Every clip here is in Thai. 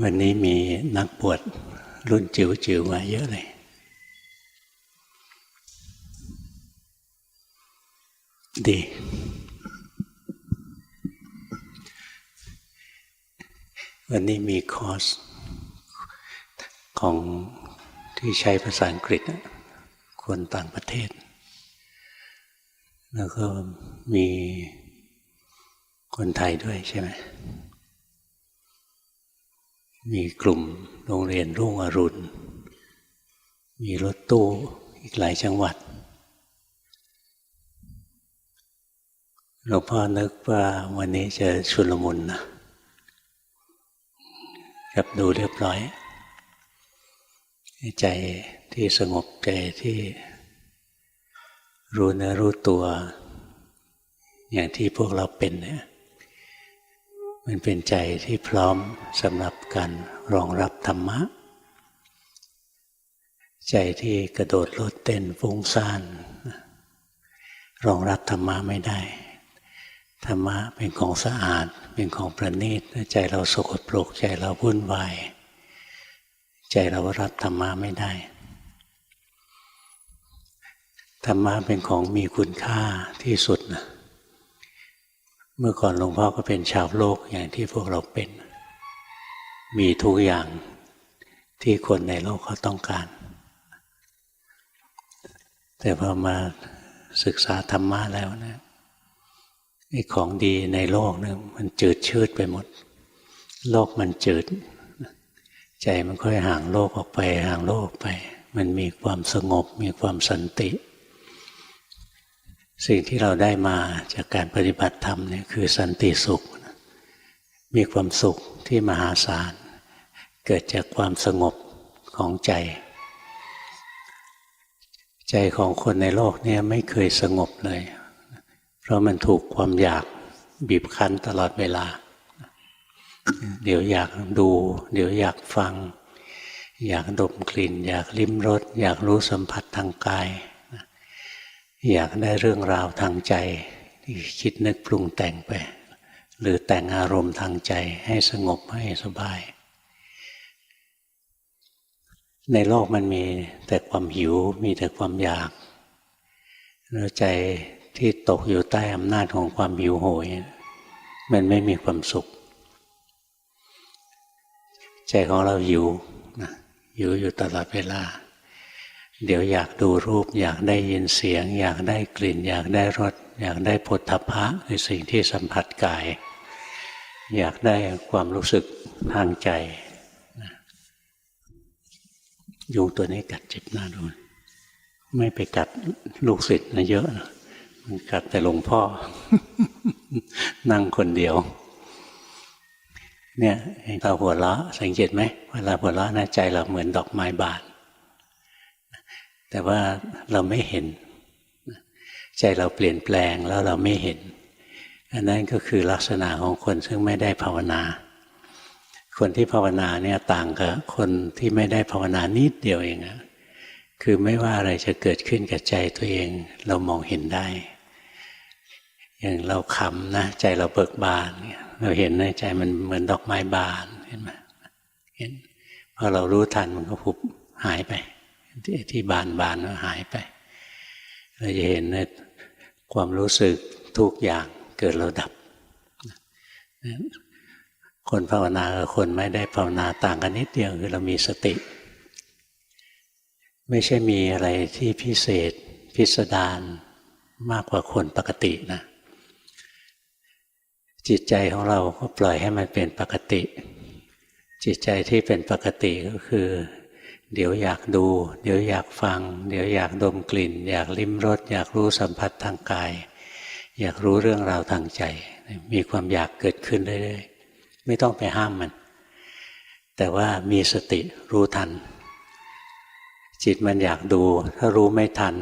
วันนี้มีนักบวชรุ่นจิ๋วจิ๋วๆมาเยอะเลย ดี วันนี้มีคอร์สของที่ใช้ภาษาอังกฤษคนต่างประเทศ แล้วก็มีคนไทยด้วยใช่ไหม มีกลุ่มโรงเรียนรุ่งอรุณ มีรถตู้อีกหลายจังหวัดหลวงพ่อนึกว่าวันนี้จะชุลมุนนะกับดูเรียบร้อย ใจที่สงบใจที่รู้เนื้อรู้ตัว อย่างที่พวกเราเป็นเนี่ย มันเป็นใจที่พร้อมสำหรับการรองรับธรรมะ ใจที่กระโดดโลดเต้นฟุ้งซ่านรองรับธรรมะไม่ได้ ธรรมะเป็นของสะอาด เป็นของประณีตใจเราสกปรกใจเราวุ่นวายใจเรารับธรรมะไม่ได้ ธรรมะเป็นของมีคุณค่าที่สุดนะ เมื่อก่อนหลวงพ่อก็เป็นชาวโลกอย่างที่พวกเราเป็น มีทุกอย่างที่คนในโลกเขาต้องการ แต่พอมาศึกษาธรรมะแล้วนะไอ้ของดีในโลกเนี่ยมันจืดชืดไปหมด โลกมันจืด ใจมันค่อยห่างโลกออกไป ห่างโลกออกไป มันมีความสงบ มีความสันติ สิ่งที่เราได้มาจากการปฏิบัติธรรมเนี่ยคือสันติสุข มีความสุขที่มหาศาล เกิดจากความสงบของใจ ใจของคนในโลกเนี่ยไม่เคยสงบเลย เพราะมันถูกความอยากบีบคั้นตลอดเวลา เดี๋ยวอยากดู เดี๋ยวอยากฟัง อยากดมกลิ่น อยากลิ้มรส อยากรู้สัมผัสทางกาย อยากได้เรื่องราวทางใจที่คิดนึกปรุงแต่งไป หรือแต่งอารมณ์ทางใจให้สงบให้สบาย ในโลกมันมีแต่ความหิวมีแต่ความอยากแล้วใจที่ตกอยู่ใต้อำนาจของความหิวโหย มันไม่มีความสุข ใจของเราหิวนะหิวอยู่ตลอดเวลา เดี๋ยวอยากดูรูป อยากได้ยินเสียง อยากได้กลิ่น อยากได้รสอยากได้ผลทพะคือสิ่งที่สัมผัสกาย อยากได้ความรู้สึกทางใจยุงตัวนี้กัดเจ็บหน้าดูไม่ไปกัดลูกศิษย์นะเยอะนะมันกัดแต่หลวงพ่อ นั่งคนเดียว เนี่ยเราหัวเราะสังเกตไหมเวลาหัวเราะนะใจเราเหมือนดอกไม้บาน แต่ว่าเราไม่เห็น ใจเราเปลี่ยนแปลงแล้วเราไม่เห็นอันนั้นก็คือลักษณะของคนซึ่งไม่ได้ภาวนา คนที่ภาวนาเนี่ยต่างกับคนที่ไม่ได้ภาวนานิดเดียวเองอะคือไม่ว่าอะไรจะเกิดขึ้นกับใจตัวเอง เรามองเห็นได้ อย่างเราขำนะใจเราเบิกบานเราเห็นในใจมันเหมือนดอกไม้บานเห็นไหมเห็นพอเรารู้ทันมันก็พุบหายไป ที่ที่บานบานก็หายไป เราจะเห็นในความรู้สึกทุกอย่างเกิดเราดับ คนภาวนากับคนไม่ได้ภาวนาต่างกันนิดเดียวคือเรามีสติ ไม่ใช่มีอะไรที่พิเศษพิสดารมากกว่าคนปกตินะ จิตใจของเราก็ปล่อยให้มันเป็นปกติ จิตใจที่เป็นปกติก็คือ เดี๋ยวอยากดู เดี๋ยวอยากฟัง เดี๋ยวอยากดมกลิ่น อยากลิ้มรสอยากรู้สัมผัสทางกาย อยากรู้เรื่องราวทางใจ มีความอยากเกิดขึ้นเรื่อยๆไม่ต้องไปห้ามมัน แต่ว่ามีสติรู้ทัน จิตมันอยากดู ถ้ารู้ไม่ทัน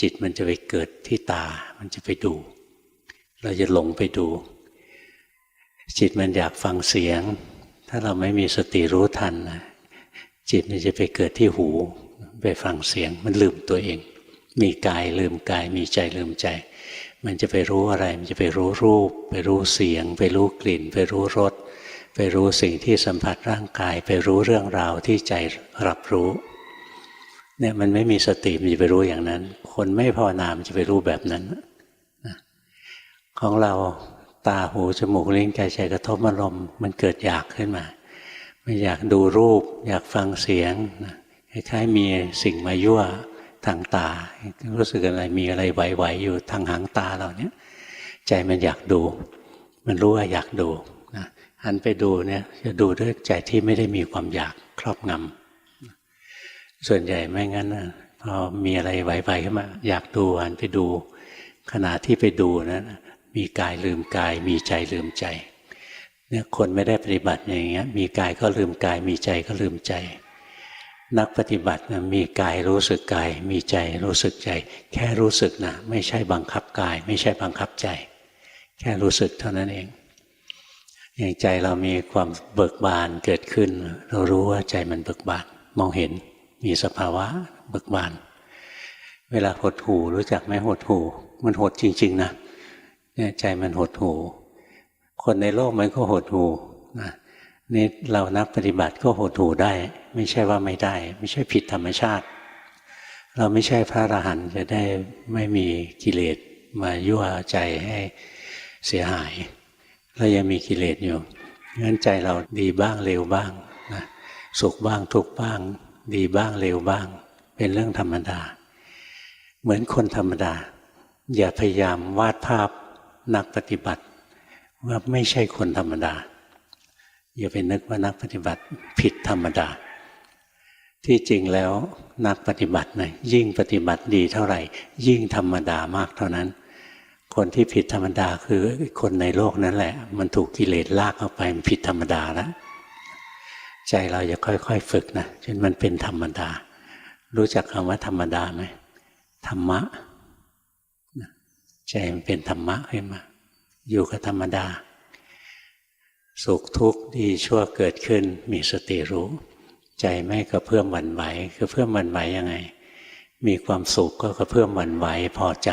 จิตมันจะไปเกิดที่ตา มันจะไปดู เราจะหลงไปดู จิตมันอยากฟังเสียง ถ้าเราไม่มีสติรู้ทันนะ จิตมันจะไปเกิดที่หู ไปฟังเสียงมันลืมตัวเอง มีกายลืมกายมีใจลืมใจ มันจะไปรู้อะไร มันจะไปรู้รูป ไปรู้เสียง ไปรู้กลิ่น ไปรู้รสไปรู้สิ่งที่สัมผัสร่างกาย ไปรู้เรื่องราวที่ใจรับรู้เนี่ยมันไม่มีสติมันจะไปรู้อย่างนั้น คนไม่ภาวนามันจะไปรู้แบบนั้นของเราตาหูจมูกลิ้นกายใจกระทบอารมณ์มันเกิดอยากขึ้นมา อยากดูรูป อยากฟังเสียงคล้ายๆมีสิ่งมายั่วทางตา รู้สึกอะไรมีอะไรไหวๆอยู่ทางหางตาเราเนี่ยใจมันอยากดู มันรู้ว่าอยากดูนะหันไปดูเนี่ยจะดูด้วยใจที่ไม่ได้มีความอยากครอบงำส่วนใหญ่ไม่งั้นนะพอมีอะไรไหวๆขึ้นมาอยากดูหันไปดู ขณะที่ไปดูนะั้นมีกายลืมกายมีใจลืมใจ เนี่ยคนไม่ได้ปฏิบัติอย่างเงี้ย มีกายก็ลืมกาย มีใจก็ลืมใจ นักปฏิบัตินะมีกายรู้สึกกาย มีใจรู้สึกใจ แค่รู้สึกนะไม่ใช่บังคับกาย ไม่ใช่บังคับใจ แค่รู้สึกเท่านั้นเองอย่างใจเรามีความเบิกบานเกิดขึ้น เรารู้ว่าใจมันเบิกบาน มองเห็นมีสภาวะเบิกบาน เวลาหดหูรู้จักไหมหดหูมันหดจริง ๆ นะเนี่ยใจมันหดหู คนในโลกมันก็หดหูนะนี่เรานักปฏิบัติก็หดหูได้ ไม่ใช่ว่าไม่ได้ ไม่ใช่ผิดธรรมชาติ เราไม่ใช่พระอรหันต์จะได้ไม่มีกิเลสมายั่วใจให้เสียหาย เรายังมีกิเลสอยู่งั้นใจเราดีบ้างเร็วบ้างนะสุขบ้างทุกบ้าง ดีบ้างเร็วบ้าง เป็นเรื่องธรรมดา เหมือนคนธรรมดา อย่าพยายามวาดภาพนักปฏิบัติ ว่าไม่ใช่คนธรรมดา อย่าไปนึกว่านักปฏิบัติผิดธรรมดา ที่จริงแล้วนักปฏิบัตินะยิ่งปฏิบัติดีเท่าไหร่ ยิ่งธรรมดามากเท่านั้น คนที่ผิดธรรมดาคือคนในโลกนั้นแหละ มันถูกกิเลสลากเข้าไปมันผิดธรรมดาแล้วใจเราจะค่อยๆฝึกนะจนมันเป็นธรรมดา รู้จักคำว่าธรรมดาไหมธรรมะใจมันเป็นธรรมะขึ้นมา อยู่กับธรรมดา สุขทุกข์ดีชั่วเกิดขึ้น มีสติรู้ ใจไม่กระเพื่อมหวั่นไหวคือเพื่อมหวั่นไหวยังไง มีความสุขก็กระเพื่อมหวั่นไหวพอใจ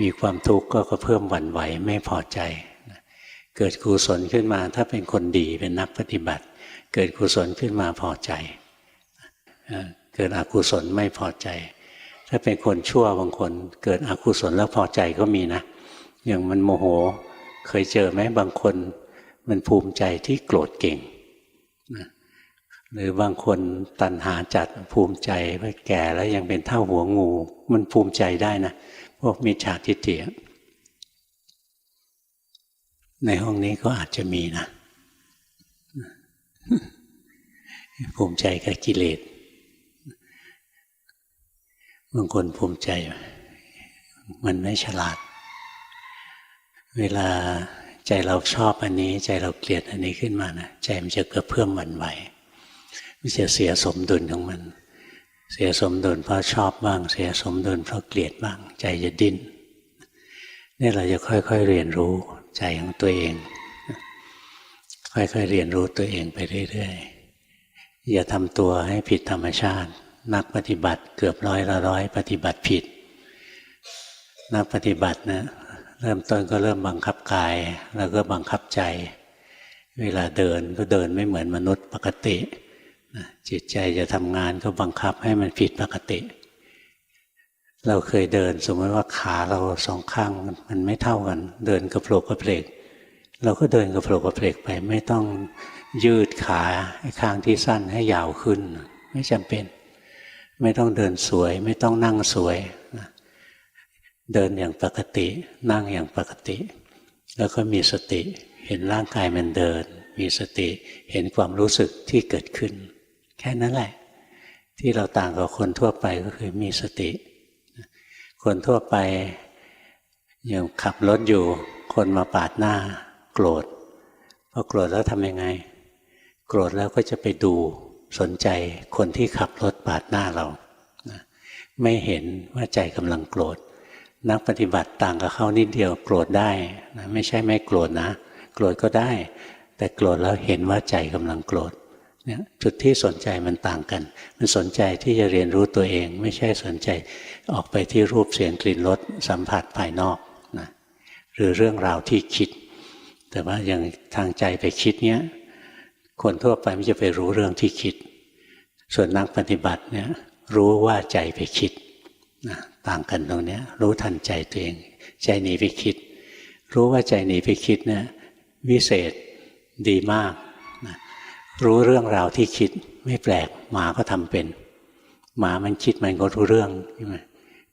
มีความทุกข์ก็กระเพื่อมหวั่นไหวไม่พอใจ เกิดกุศลขึ้นมาถ้าเป็นคนดีเป็นนักปฏิบัติ เกิดกุศลขึ้นมาพอใจ เกิดอกุศลไม่พอใจ ถ้าเป็นคนชั่วบางคน เกิดอกุศลแล้วพอใจก็มีนะ อย่างมันโมโห เคยเจอไหมบางคน มันภูมิใจที่โกรธเก่งหรือบางคนตัณหาจัดภูมิใจว่าแก่แล้วยังเป็นเท่าหัวงู มันภูมิใจได้นะพวกมิจฉาทิฏฐิในห้องนี้ก็อาจจะมีนะ ภูมิใจกับกิเลสบางคนภูมิใจ มันไม่ฉลาด เวลาใจเราชอบอันนี้ ใจเราเกลียดอันนี้ขึ้นมานะใจมันจะเกระเพื่อมหวั่นไหวมันจะเสียสมดุลของมัน เสียสมดุลเพราะชอบบ้าง เสียสมดุลเพราะเกลียดบ้าง ใจจะดิ้นนี่เราจะค่อย ๆ เรียนรู้ใจของตัวเอง ค่อยๆเรียนรู้ตัวเองไปเรื่อยๆอย่าทำตัวให้ผิดธรรมชาติ นักปฏิบัติเกือบร้อยละร้อยปฏิบัติผิด นักปฏิบัตินะ เริ่มต้นก็เริ่มบังคับกาย แล้วก็บังคับใจ เวลาเดินก็เดินไม่เหมือนมนุษย์ปกติจิตใจจะทำงานก็บังคับให้มันผิดปกติ เราเคยเดินสมมติว่าขาเราสองข้างมันไม่เท่ากัน เดินกระโผลกกระเพลกเราก็เดินกระโผลกกระเพลกไป ไม่ต้องยืดขาข้างที่สั้นให้ยาวขึ้น ไม่จำเป็น ไม่ต้องเดินสวย ไม่ต้องนั่งสวย เดินอย่างปกติ นั่งอย่างปกติ แล้วก็มีสติเห็นร่างกายมันเดิน มีสติเห็นความรู้สึกที่เกิดขึ้น แค่นั้นแหละ ที่เราต่างกับคนทั่วไปก็คือมีสติ คนทั่วไปอย่างขับรถอยู่ คนมาปาดหน้า โกรธพอโกรธแล้วทำยังไง โกรธแล้วก็จะไปดูสนใจคนที่ขับรถปาดหน้าเรา ไม่เห็นว่าใจกำลังโกรธ นักปฏิบัติต่างกับเขานิดเดียวโกรธได้นะไม่ใช่ไม่โกรธนะ โกรธก็ได้ แต่โกรธแล้วเห็นว่าใจกำลังโกรธเนี่ยจุดที่สนใจมันต่างกัน มันสนใจที่จะเรียนรู้ตัวเอง ไม่ใช่สนใจออกไปที่รูปเสียงกลิ่นรสสัมผัสภายนอกนะหรือเรื่องราวที่คิด แต่ว่าอย่างทางใจไปคิดเนี้ยคนทั่วไปไม่จะไปรู้เรื่องที่คิด ส่วนนักปฏิบัติเนี่ยรู้ว่าใจไปคิด นะต่างกันตรงนี้รู้ทันใจตัวเอง ใจหนีไปคิด รู้ว่าใจหนีไปคิดเนี่ยวิเศษดีมากนะรู้เรื่องราวที่คิดไม่แปลกหมาก็ทำเป็น หมามันคิดมันก็รู้เรื่องใช่ไหม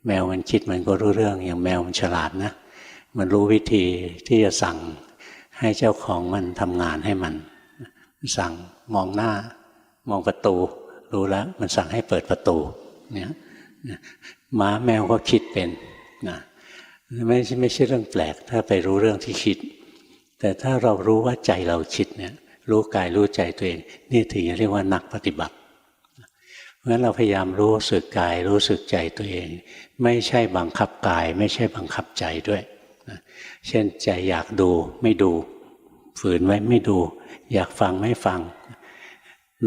แมวมันคิดมันก็รู้เรื่อง อย่างแมวมันฉลาดนะมันรู้วิธีที่จะสั่งให้เจ้าของมันทำงานให้มัน สั่งมองหน้ามองประตู รู้แล้ว มันสั่งให้เปิดประตูเนี่ย หมาแมวก็คิดเป็นนะไม่ใช่ไม่ใช่เรื่องแปลก ถ้าไปรู้เรื่องที่คิด แต่ถ้าเรารู้ว่าใจเราคิดเนี่ยรู้กายรู้ใจตัวเอง นี่ถึงจะเรียกว่านักปฏิบัติเพราะฉะนั้นเราพยายามรู้สึกกายรู้สึกใจตัวเอง ไม่ใช่บังคับกาย ไม่ใช่บังคับใจด้วยนะเช่นใจอยากดูไม่ดู ฝืนไว้ไม่ดู อยากฟังไม่ฟัง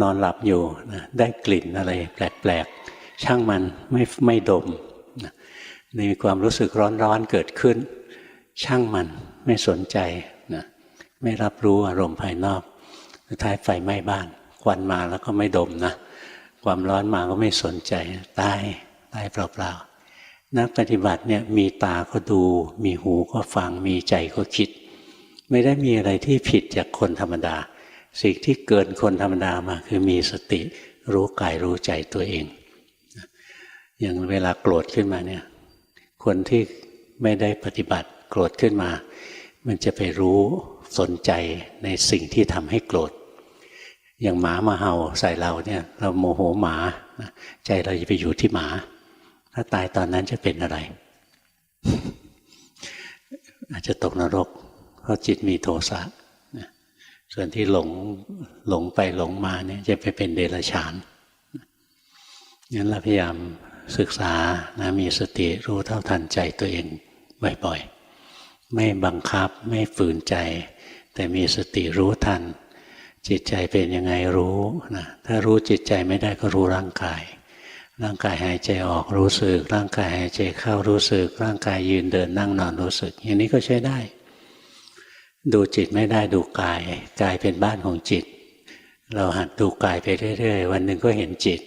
นอนหลับอยู่นะได้กลิ่นอะไร แปลกๆ ช่างมันไม่ไม่ดมนะมีความรู้สึกร้อนๆเกิดขึ้น ช่างมันไม่สนใจนะไม่รับรู้อารมณ์ภายนอกสุดท้ายไฟไหม้บ้านควันมาแล้วก็ไม่ดมนะความร้อนมาก็ไม่สนใจตายตายเปล่าๆนักปฏิบัติเนี่ยมีตาก็ดู มีหูก็ฟังมีใจก็คิด ไม่ได้มีอะไรที่ผิดจากคนธรรมดา สิ่งที่เกินคนธรรมดามาคือมีสติรู้กายรู้ใจตัวเอง อย่างเวลาโกรธขึ้นมาเนี่ย คนที่ไม่ได้ปฏิบัติโกรธขึ้นมา มันจะไปรู้สนใจในสิ่งที่ทำให้โกรธ อย่างหมามาเห่าใส่เราเนี่ย เราโมโหหมาใจเราจะไปอยู่ที่หมา ถ้าตายตอนนั้นจะเป็นอะไร อาจจะตกนรก เพราะจิตมีโทสะส่วนที่หลงหลงไปหลงมาเนี่ยจะไปเป็นเดรัจฉานงั้นเราพยายาม ศึกษานะมีสติรู้เท่าทันใจตัวเองบ่อยๆ ไม่บังคับไม่ฝืนใจ แต่มีสติรู้ทัน จิตใจเป็นยังไงรู้นะถ้ารู้จิตใจไม่ได้ก็รู้ร่างกาย ร่างกายหายใจออกรู้สึก ร่างกายหายใจเข้ารู้สึก ร่างกายยืนเดินนั่งนอนรู้สึก อย่างนี้ก็ใช้ได้ ดูจิตไม่ได้ดูกายกายเป็นบ้านของจิต เราหัดดูกายไปเรื่อยๆ วันหนึ่งก็เห็นจิต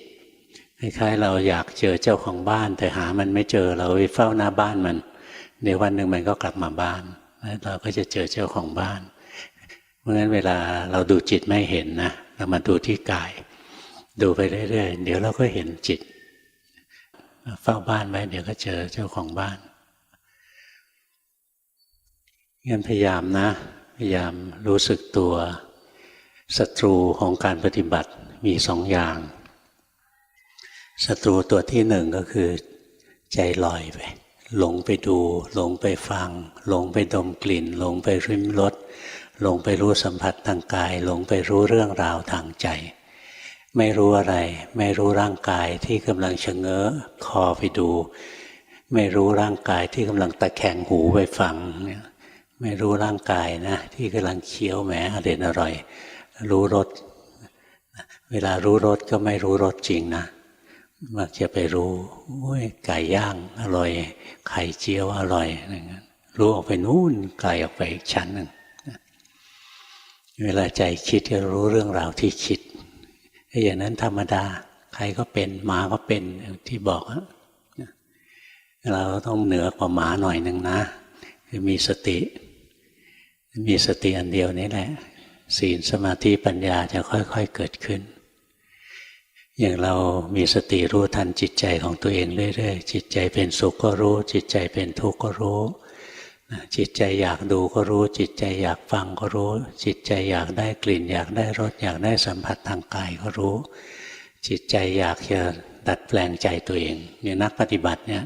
คล้ายๆเราอยากเจอเจ้าของบ้าน แต่หามันไม่เจอเราไปเฝ้าหน้าบ้านมันเดี๋ยววันหนึ่งมันก็กลับมาบ้านเราก็จะเจอเจ้าของบ้าน เพราะฉะนั้นเวลาเราดูจิตไม่เห็นนะเรามาดูที่กาย ดูไปเรื่อยๆเดี๋ยวเราก็เห็นจิต เฝ้าบ้านไว้เดี๋ยวก็เจอเจ้าของบ้านงั้นพยายามนะ พยายามรู้สึกตัวศัตรูของการปฏิบัติมีสองอย่าง ศัตรูตัวที่หนึ่งก็คือใจลอยไป หลงไปดู หลงไปฟัง หลงไปดมกลิ่น หลงไปริมรสหลงไปรู้สัมผัสทางกาย หลงไปรู้เรื่องราวทางใจ ไม่รู้อะไร ไม่รู้ร่างกายที่กำลังชะเง้อคอไปดู ไม่รู้ร่างกายที่กำลังตะแคงหูไปฟังไม่รู้ร่างกายนะที่กำลังเคี้ยวแหมอร่อยอร่อย รู้รสเวลารู้รสก็ไม่รู้รสจริงนะ มักจะไปรู้ไก่ย่างอร่อย ไข่เจียวอร่อยอะไรเงี้ยรู้ออกไปนู่นไกลออกไปอีกชั้นหนึ่งเวลาใจคิดจะรู้เรื่องราวที่คิดอย่างนั้นธรรมดา ใครก็เป็นหมาก็เป็นที่บอกเราต้องเหนือกว่าหมาหน่อยหนึ่งนะคือมีสติ มีสติอันเดียวนี้แหละ ศีลสมาธิปัญญาจะค่อย ๆเกิดขึ้น อย่างเรามีสติรู้ทันจิตใจของตัวเองเรื่อยๆ จิตใจเป็นสุขก็รู้ จิตใจเป็นทุกข์ก็รู้จิตใจอยากดูก็รู้ จิตใจอยากฟังก็รู้ จิตใจอยากได้กลิ่น อยากได้รสอยากได้สัมผัสทางกายก็รู้ จิตใจอยากจะดัดแปลงใจตัวเองเนี่ยนักปฏิบัติเนี่ย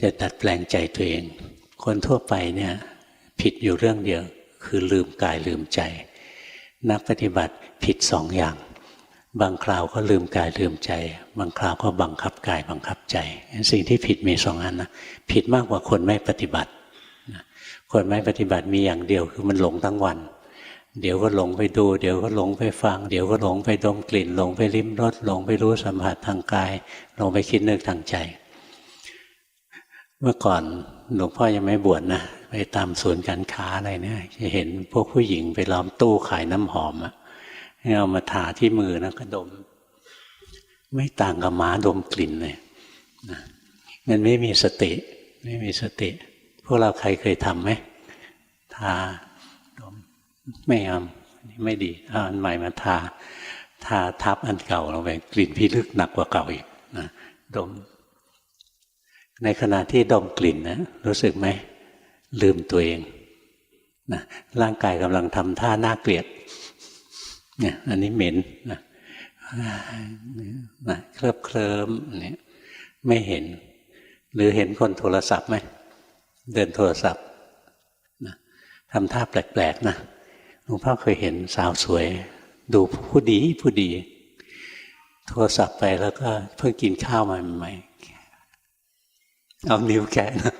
จะดัดแปลงใจตัวเอง คนทั่วไปเนี่ยผิดอยู่เรื่องเดียวคือลืมกายลืมใจ นักปฏิบัติผิดสองอย่าง บางคราวก็ลืมกายลืมใจ บางคราวก็บังคับกายบังคับใจ สิ่งที่ผิดมีสองอันนะผิดมากกว่าคนไม่ปฏิบัติคนไม่ปฏิบัติมีอย่างเดียวคือมันหลงทั้งวัน เดี๋ยวก็หลงไปดู เดี๋ยวก็หลงไปฟัง เดี๋ยวก็หลงไปดมกลิ่น หลงไปลิ้มรสหลงไปรู้สัมผัสทางกายหลงไปคิดนึกทางใจ เมื่อก่อนหลวงพ่อยังไม่บวชนะไปตามศูนย์การค้าอะไรเนี่ยจะเห็นพวกผู้หญิงไปล้อมตู้ขายน้ำหอมอะ ให้เอามาทาที่มือนะก็ดม ไม่ต่างกับหมาดมกลิ่นเลยนะมันไม่มีสติ ไม่มีสติ พวกเราใครเคยทำไหมทาดมไม่เอาไม่ดีเอาอันใหม่มาทา ทาทับอันเก่าลงไปกลิ่นพิลึกหนักกว่าเก่าอีกนะดม ในขณะที่ดมกลิ่นนะรู้สึกไหมลืมตัวเองนะร่างกายกำลังทำท่าน่าเกลียด เนี่ยอันนี้เหม็นนะนะเคลิบเคลิ้มเนี่ยไม่เห็น หรือเห็นคนโทรศัพท์ไหมเดินโทรศัพท์นะทำท่าแปลกๆนะหลวงพ่อเคยเห็นสาวสวย ดูผู้ดีผู้ดี โทรศัพท์ไปแล้วก็เพิ่งกินข้าวมาใหม่ๆเอานิ้วแกะนะ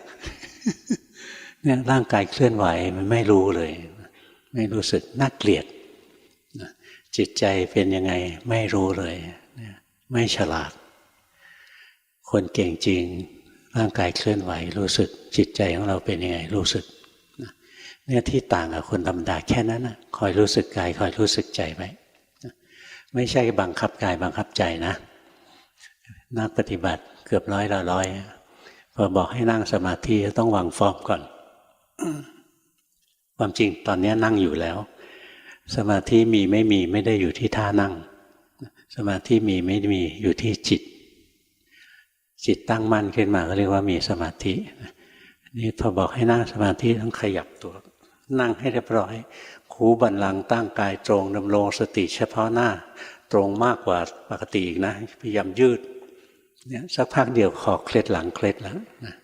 เนี่ยร่างกายเคลื่อนไหวมันไม่รู้เลย ไม่รู้สึกน่าเกลียด จิตใจเป็นยังไงไม่รู้เลย ไม่ฉลาด คนเก่งจริง ร่างกายเคลื่อนไหวรู้สึก จิตใจของเราเป็นยังไงรู้สึกเนี่ยที่ต่างกับคนธรรมดาแค่นั้นนะคอยรู้สึกกายคอยรู้สึกใจไว้ไม่ใช่บังคับกายบังคับใจนะ นักปฏิบัติเกือบร้อยละร้อยพอบอกให้นั่งสมาธิต้องวางฟอร์มก่อน ความจริงตอนนี้นั่งอยู่แล้ว สมาธิมีไม่มีไม่ได้อยู่ที่ท่านั่ง สมาธิมีไม่มีอยู่ที่จิต จิตตั้งมั่นขึ้นมาก็เรียกว่ามีสมาธินี่พอบอกให้นั่งสมาธิต้องขยับตัว นั่งให้เรียบร้อยคูบันลังตั้งกายตรงดำรงสติเฉพาะหน้า ตรงมากกว่าปกติอีกนะพยายามยืดเนี่ยสักพักเดียวคอเคล็ดหลังเคล็ดแล้วนะ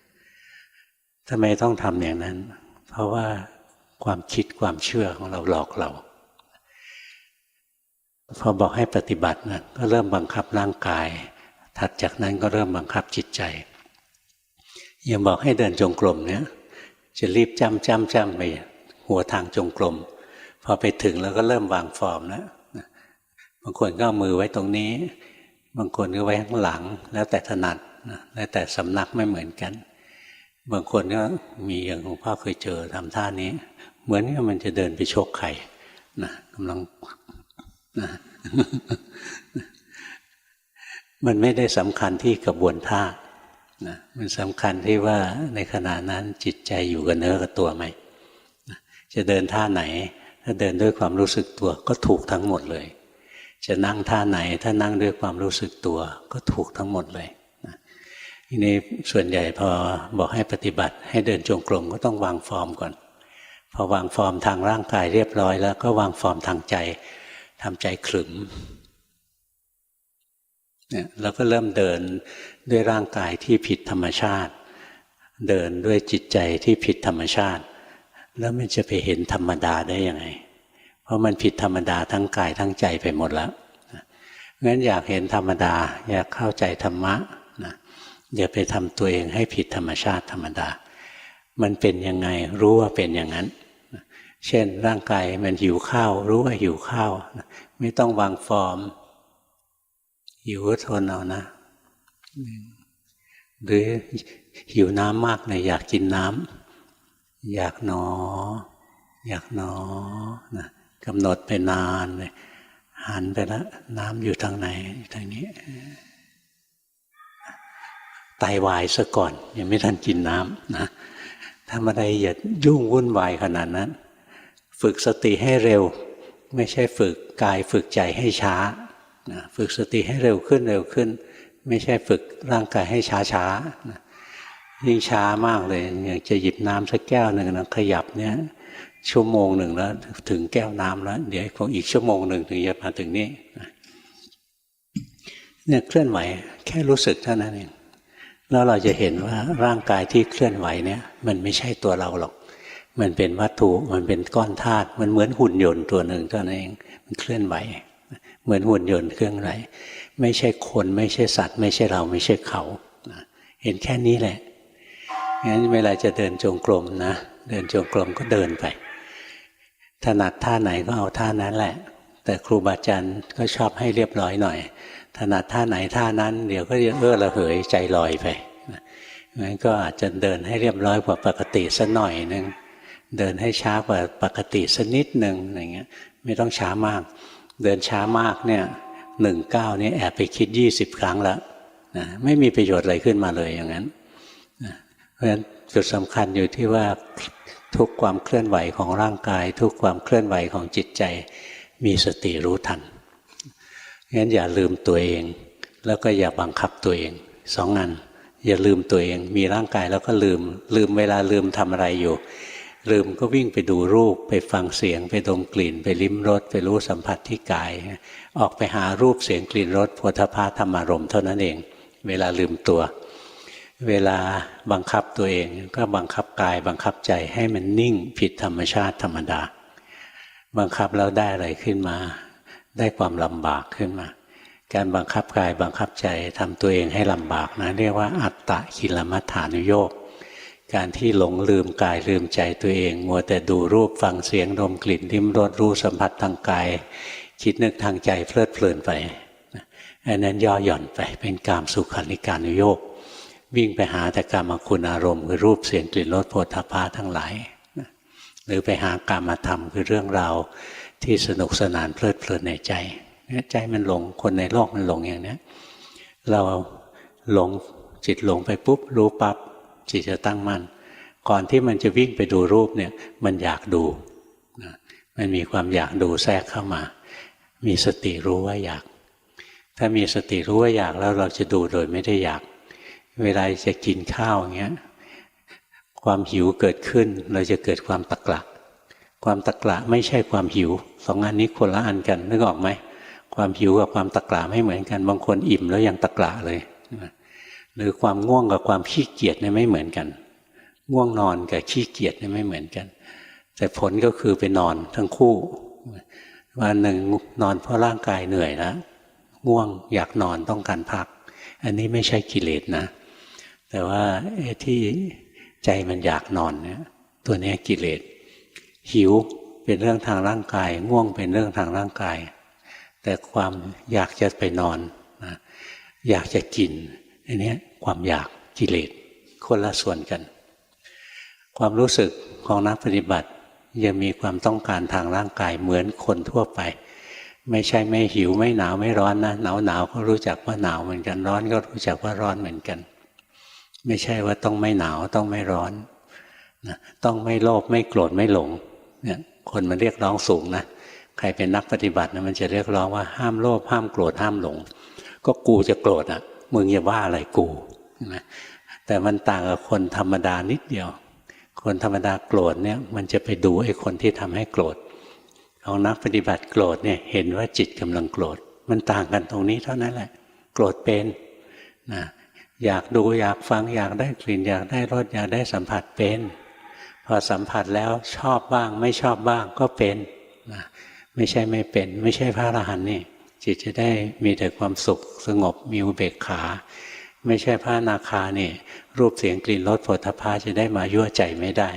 ทำไมต้องทำอย่างนั้น เพราะว่าความคิดความเชื่อของเราหลอกเรา พอบอกให้ปฏิบัตินะก็เริ่มบังคับร่างกาย ถัดจากนั้นก็เริ่มบังคับจิตใจยังบอกให้เดินจงกรมเนี่ยจะรีบจำจำจำไปหัวทางจงกรมพอไปถึงแล้วก็เริ่มวางฟอร์มแล้วบางคนก็เอามือไว้ตรงนี้ บางคนก็ไว้ข้างหลัง แล้วแต่ถนัดแล้วแต่สำนักไม่เหมือนกัน บางคนก็มีอย่างหลวงพ่อเคยเจอทำท่านี้ เหมือนกับมันจะเดินไปโชกไข่นะกำลัง นะมันไม่ได้สำคัญที่กระบวนท่านะมันสำคัญที่ว่าในขณะนั้นจิตใจอยู่กับเนื้อกับตัวไหมจะเดินท่าไหน ถ้าเดินด้วยความรู้สึกตัวก็ถูกทั้งหมดเลย จะนั่งท่าไหน ถ้านั่งด้วยความรู้สึกตัว ก็ถูกทั้งหมดเลยนะทีนี้ส่วนใหญ่พอบอกให้ปฏิบัติ ให้เดินจงกรมก็ต้องวางฟอร์มก่อน พอวางฟอร์มทางร่างกายเรียบร้อยแล้วก็วางฟอร์มทางใจ ทำใจขรึมเนี่ยแล้วก็เริ่มเดินด้วยร่างกายที่ผิดธรรมชาติ เดินด้วยจิตใจที่ผิดธรรมชาติ แล้วมันจะไปเห็นธรรมดาได้ยังไง เพราะมันผิดธรรมดาทั้งกายทั้งใจไปหมดแล้วงั้นอยากเห็นธรรมดา อยากเข้าใจธรรมะนะอย่าไปทำตัวเองให้ผิดธรรมชาติธรรมดา มันเป็นยังไงรู้ว่าเป็นอย่างนั้น เช่น ร่างกายมันหิวข้าว รู้ว่าหิวข้าว ไม่ต้องวางฟอร์มหิวก็ทนเอานะหรือหิวน้ำมากเลยอยากกินน้ำอยากหนอ อยากหนอนะกำหนดไปนานเลยหันไปแล้วน้ำอยู่ทางไหนทางนี้ไตาวายซะก่อน ยังไม่ทันกินน้ำนะทำอะไรอย่ายุ่งวุ่นวายขนาดนั้น ฝึกสติให้เร็ว ไม่ใช่ฝึกกายฝึกใจให้ช้านะฝึกสติให้เร็วขึ้นเร็วขึ้น ไม่ใช่ฝึกร่างกายให้ช้าช้านะยิ่งช้ามากเลยอย่างจะหยิบน้ำสักแก้วหนึ่งนะขยับเนี่ยชั่วโมงหนึ่งแล้วถึงแก้วน้ำแล้ว เดี๋ยวคงอีกชั่วโมงหนึ่งถึงจะมาถึงนี้เนี่ยเคลื่อนไหวแค่รู้สึกเท่านั้นเองแล้วเราจะเห็นว่าร่างกายที่เคลื่อนไหวเนี่ย มันไม่ใช่ตัวเราหรอก มันเป็นวัตถุมันเป็นก้อนธาตุมันเหมือนหุ่นยนต์ตัวหนึ่งเท่านั้นเองมันเคลื่อนไหว เหมือนหุ่นยนต์เครื่องไหวไม่ใช่คนไม่ใช่สัตว์ ไม่ใช่เราไม่ใช่เขาเห็นแค่นี้แหละงั้นเวลาจะเดินจงกรมนะ เดินจงกรมก็เดินไป ถนัดท่าไหนก็เอาท่านั้นแหละ แต่ครูบาอาจารย์ก็ชอบให้เรียบร้อยหน่อย ถนัดท่าไหนท่านั้น เดี๋ยวก็จะเออระเหยใจลอยไปงั้นก็อาจจะเดินให้เรียบร้อยกว่าปกติสักหน่อยนึง เดินให้ช้ากว่าปกติสักนิดหนึ่งอะไรเงี้ยไม่ต้องช้ามาก เดินช้ามากเนี่ยหนึ่งเก้านี่แอบไปคิดยี่สิบครั้งแล้วนะไม่มีประโยชน์อะไรขึ้นมาเลยอย่างนั้นนะเพราะฉะนั้นจุดสำคัญอยู่ที่ว่าทุกความเคลื่อนไหวของร่างกาย ทุกความเคลื่อนไหวของจิตใจ มีสติรู้ทันงั้นอย่าลืมตัวเอง แล้วก็อย่าบังคับตัวเองสองอันอย่าลืมตัวเอง มีร่างกายแล้วก็ลืม ลืมเวลาลืมทำอะไรอยู่ ลืมก็วิ่งไปดูรูป ไปฟังเสียง ไปดมกลิ่น ไปลิ้มรสไปรู้สัมผัสที่กาย ออกไปหารูปเสียงกลิ่นรสโผฏฐาธรรมารมณ์เท่านั้นเอง เวลาลืมตัว เวลาบังคับตัวเองก็บังคับกายบังคับใจให้มันนิ่งผิดธรรมชาติธรรมดา บังคับแล้วได้อะไรขึ้นมา ได้ความลำบากขึ้นมา การบังคับกายบังคับใจทำตัวเองให้ลำบากนะเรียกว่าอัตตะกิลมัฏฐานุโยก การที่หลงลืมกายลืมใจตัวเอง มัวแต่ดูรูปฟังเสียงดมกลิ่นลิ้มรสรู้สัมผัสทางกาย คิดนึกทางใจเพลิดเพลินไปอันนั้นย่อหย่อนไปเป็นกามสุขันิการุโยกวิ่งไปหาแต่กามคุณอารมณ์คือรูปเสียงกลิ่นรสโผฏฐัพพะทั้งหลายหรือไปหากามธรรมคือเรื่องราวที่สนุกสนานเพลิดเพลินในใจใจมันหลงคนในโลกมันหลงอย่างนี้เราหลงจิตหลงไปปุ๊บรู้ปับ๊บ จิตจะตั้งมั่น ก่อนที่มันจะวิ่งไปดูรูปเนี่ยมันอยากดูมันมีความอยากดูแทรกเข้ามา มีสติรู้ว่าอยาก ถ้ามีสติรู้ว่าอยากแล้วเราจะดูโดยไม่ได้อยาก เวลาจะกินข้าวอย่างเงี้ยความหิวเกิดขึ้นเราจะเกิดความตะกละความตะกละไม่ใช่ความหิวสองอันนี้คนละอันกันนึกออกไหมความหิวกับความตะกละไม่เหมือนกัน บางคนอิ่มแล้วยังตะกละเลย หรือความง่วงกับความขี้เกียจเนี่ยไม่เหมือนกัน ง่วงนอนกับขี้เกียจเนี่ยไม่เหมือนกัน แต่ผลก็คือไปนอนทั้งคู่ วันหนึ่งนอนเพราะร่างกายเหนื่อยแล้วง่วงอยากนอนต้องการพัก อันนี้ไม่ใช่กิเลสนะ แต่ว่าที่ใจมันอยากนอนเนี่ยตัวนี้กิเลสหิวเป็นเรื่องทางร่างกาย ง่วงเป็นเรื่องทางร่างกาย แต่ความอยากจะไปนอนนะอยากจะกิน อันนี้ความอยากกิเลสคนละส่วนกัน ความรู้สึกของนักปฏิบัติยังมีความต้องการทางร่างกายเหมือนคนทั่วไป ไม่ใช่ไม่หิวไม่หนาวไม่ร้อนนะหนาวหนาวก็รู้จักว่าหนาวเหมือนกันร้อนก็รู้จักว่าร้อนเหมือนกัน ไม่ใช่ว่าต้องไม่หนาวต้องไม่ร้อนนะต้องไม่โลภไม่โกรธไม่หลงเนี่ยคนมันเรียกร้องสูงนะใครเป็นนักปฏิบัตินะมันจะเรียกร้องว่าห้ามโลภห้ามโกรธห้ามหลง ก็กูจะโกรธอะ มึงอย่าว่าอะไรกูนะแต่มันต่างกับคนธรรมดานิดเดียว คนธรรมดาโกรธเนี่ย มันจะไปดูไอ้คนที่ทำให้โกรธของนักปฏิบัติโกรธเนี่ยเห็นว่าจิตกำลังโกรธ มันต่างกันตรงนี้เท่านั้นแหละ โกรธเป็นนะอยากดูอยากฟังอยากได้กลิ่นอยากได้รสอยากได้สัมผัสเป็น พอสัมผัสแล้วชอบบ้าง ไม่ชอบบ้างก็เป็นนะไม่ใช่ไม่เป็น ไม่ใช่พระอรหันต์นี่ จิตจะได้มีแต่ความสุขสงบมีอุเบกขา ไม่ใช่พระนาคาเนี่ยรูปเสียงกลิ่นรสผลทพาจะได้มายั่วใจไม่ได้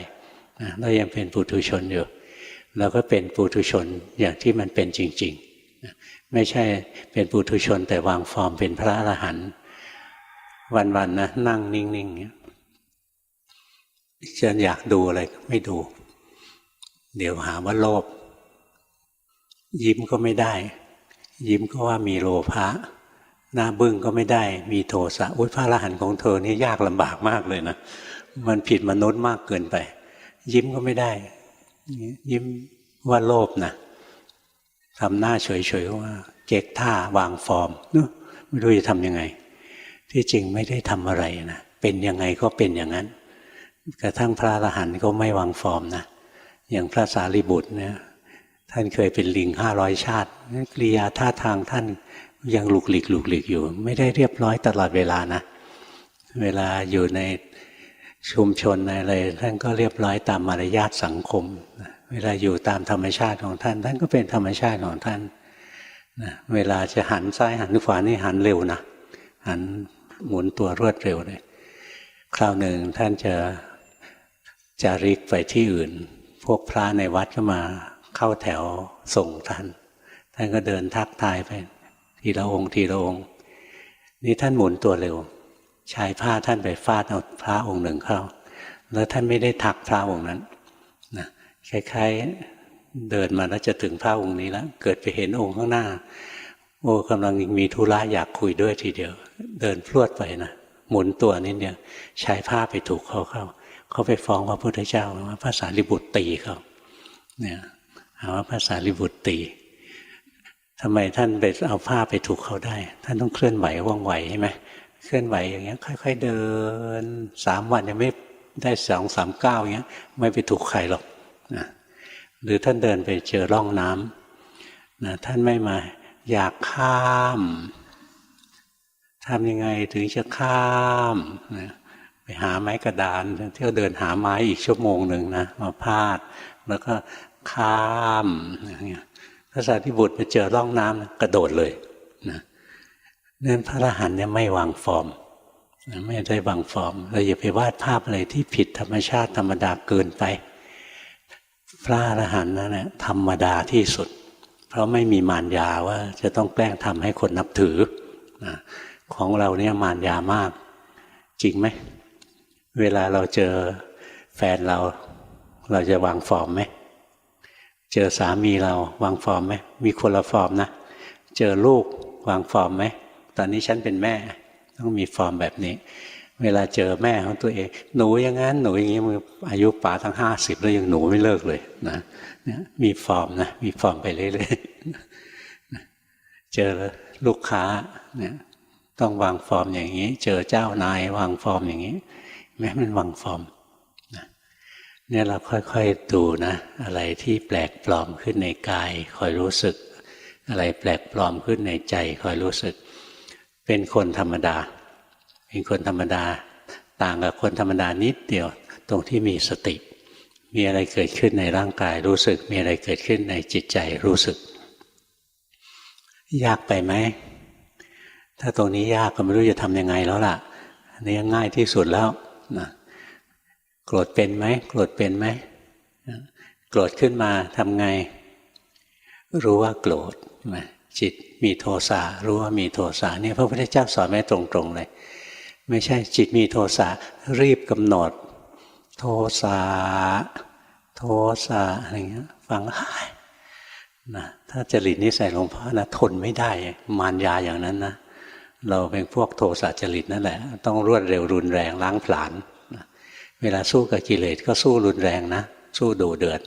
เรายังเป็นปุถุชนอยู่เราก็เป็นปุถุชนอย่างที่มันเป็นจริงๆไม่ใช่เป็นปุถุชนแต่วางฟอร์มเป็นพระอรหันต์วันๆนะนั่งนิ่งๆเงี้ยจะอยากดูอะไรไม่ดู เดี๋ยวหาว่าโลภยิ้มก็ไม่ได้ ยิ้มก็ว่ามีโลภะหน้าบึ้งก็ไม่ได้มีโทสะอุ้ยพระอรหันต์ของเธอนี่ยากลำบากมากเลยนะมันผิดมนุษย์มากเกินไป ยิ้มก็ไม่ได้ ยิ้มว่าโลภนะทำหน้าเฉยๆว่า เก๊กท่าวางฟอร์มเนอะไม่รู้จะทำยังไง ที่จริงไม่ได้ทำอะไรนะเป็นยังไงก็เป็นอย่างนั้น กระทั่งพระอรหันต์ก็ไม่วางฟอร์มนะอย่างพระสารีบุตรเนี่ย ท่านเคยเป็นลิงห้าร้อยชาติกริยาท่าทางท่านยังหลุกหลีกหลุกหลีกอยู่ ไม่ได้เรียบร้อยตลอดเวลานะ เวลาอยู่ในชุมชนในอะไรท่านก็เรียบร้อยตามมารยาทสังคม เวลาอยู่ตามธรรมชาติของท่าน ท่านก็เป็นธรรมชาติของท่านเวลาจะหันซ้ายหันขวานี่หันเร็วนะหันหมุนตัวรวดเร็วเลยคราวหนึ่งท่านจะจาริกไปที่อื่น พวกพระในวัดก็มา เข้าแถวส่งท่าน ท่านก็เดินทักทายไป ทีละองค์ทีละองค์ นี่ท่านหมุนตัวเร็ว ชายผ้าท่านไปฟาดเอาพระองค์หนึ่งเข้า แล้วท่านไม่ได้ทักพระองค์นั้นนะคล้ายๆเดินมาแล้วจะถึงพระองค์นี้แล้วเกิดไปเห็นองค์ข้างหน้า โอ้กำลังมีธุระอยากคุยด้วยทีเดียว เดินพรวดไปนะหมุนตัวนิดเดียวใช้ผ้าไปถูกเขาเข้า เขาไปฟ้องพระพุทธเจ้าว่าภาษาลิบุตรตีเขาเนี่ย หาว่าภาษาลิบุตรตีทำไมท่านไปเอาผ้าไปถูกเขาได้ ท่านต้องเคลื่อนไหวว่องไหวใช่ไหมเคลื่อนไหวอย่างเงี้ย ค่อย ๆ เดินสามวันยังไม่ได้สองสามเก้าอย่างเงี้ย ไม่ไปถูกใครหรอกนะหรือท่านเดินไปเจอร่องน้ำนะท่านไม่มาอยากข้ามทำยังไงถึงจะข้ามนะไปหาไม้กระดานเที่ยวเดินหาไม้อีกชั่วโมงหนึ่งนะมาพาด แล้วก็ ข้ามอย่างเงี้ยพระสารีบุตรไปเจอร่องน้ำกระโดดเลยนะนั่นพระอรหันต์เนี่ยไม่วางฟอร์มไม่ได้วางฟอร์มเราอย่าไปวาดภาพอะไรที่ผิดธรรมชาติธรรมดาเกินไป พระอรหันต์นั่นแหละธรรมดาที่สุด เพราะไม่มีมารยาว่าจะต้องแกล้งทำให้คนนับถือนะของเราเนี่ยมารยามาก จริงไหม เวลาเราเจอแฟนเราเราจะวางฟอร์มไหม เจอสามีเราวางฟอร์มไหมมีคนละฟอร์มนะ เจอลูกวางฟอร์มไหมตอนนี้ฉันเป็นแม่ ต้องมีฟอร์มแบบนี้ เวลาเจอแม่ของตัวเอง หนูอย่างนั้นหนูอย่างนี้มืออายุป่าทั้งห้าสิบแล้วยังหนูไม่เลิกเลยนะมีฟอร์มนะมีฟอร์มไปเรื่อยๆเจอลูกค้าเนี่ยต้องวางฟอร์มอย่างนี้ เจอเจ้านาย วางฟอร์มอย่างนี้แม้มันวางฟอร์ม เนี่ยเราค่อยๆดูนะ อะไรที่แปลกปลอมขึ้นในกาย คอยรู้สึก อะไรแปลกปลอมขึ้นในใจ คอยรู้สึก เป็นคนธรรมดา เป็นคนธรรมดา ต่างกับคนธรรมดานิดเดียวตรงที่มีสติ มีอะไรเกิดขึ้นในร่างกายรู้สึก มีอะไรเกิดขึ้นในจิตใจรู้สึก ยากไปไหมถ้าตรงนี้ยากก็ไม่รู้จะทำยังไงแล้วล่ะอันนี้ง่ายที่สุดแล้วนะ โกรธเป็นไหมโกรธเป็นไหมโกรธขึ้นมาทำไง รู้ว่าโกรธจิตมีโทสะรู้ว่ามีโทสะเนี่ยพระพุทธเจ้าสอนไม่ตรงๆเลย ไม่ใช่จิตมีโทสะรีบกำหนด โทสะโทสะอะไรเงี้ยฟังนะถ้าจริตนิสัยหลวงพ่อนะทนไม่ได้มารยาอย่างนั้นนะเราเป็นพวกโทสะจริตนั่นแหละ ต้องรวดเร็วรุนแรงล้างผลาญ เวลาสู้กับกิเลสก็สู้รุนแรงนะ สู้ดูเดือด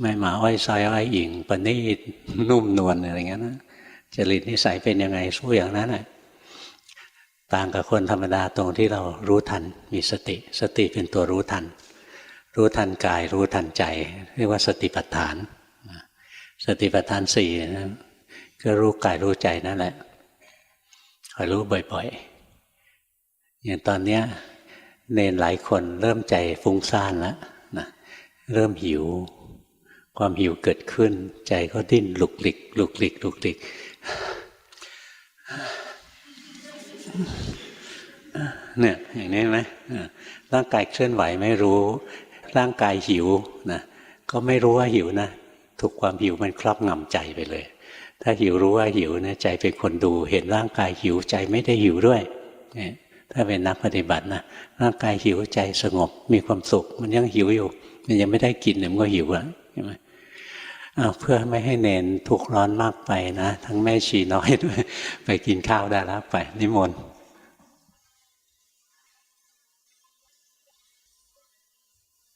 ไม่มาอ้อยซอยอ้อยอิงปณีตนุ่มนวลอะไรเงี้ยนะจริตนิสัยเป็นยังไงสู้อย่างนั้นแหละต่างกับคนธรรมดาตรงที่เรารู้ทันมีสติ สติเป็นตัวรู้ทัน รู้ทันกายรู้ทันใจ เรียกว่าสติปัฏฐาน สติปัฏฐานสี่นะก็รู้กายรู้ใจนั่นแหละคอยรู้บ่อยๆอย่างตอนเนี้ย เนนหลายคนเริ่มใจฟุ้งซ่านแล้วนะเริ่มหิว ความหิวเกิดขึ้น ใจก็ดิ้นหลุกหลิกหลุกหลิกหลุกหลิกเนี่ยอย่างนี้ไหมร่างกายเคลื่อนไหวไม่รู้ ร่างกายหิวนะก็ไม่รู้ว่าหิวนะถูกความหิวมันครอบงำใจไปเลย ถ้าหิวรู้ว่าหิวนะใจเป็นคนดู เห็นร่างกายหิวใจไม่ได้หิวด้วยเนี่ย ถ้าเป็นนักปฏิบัตินะร่างกายหิวใจสงบมีความสุข มันยังหิวอยู่ มันยังไม่ได้กินเนี่ยมันก็หิวแล้วใช่ไหมเพื่อไม่ให้เนนทุกร้อนมากไปนะ ทั้งแม่ชีน้อยด้วยไปกินข้าวได้แล้วไปนิมนต์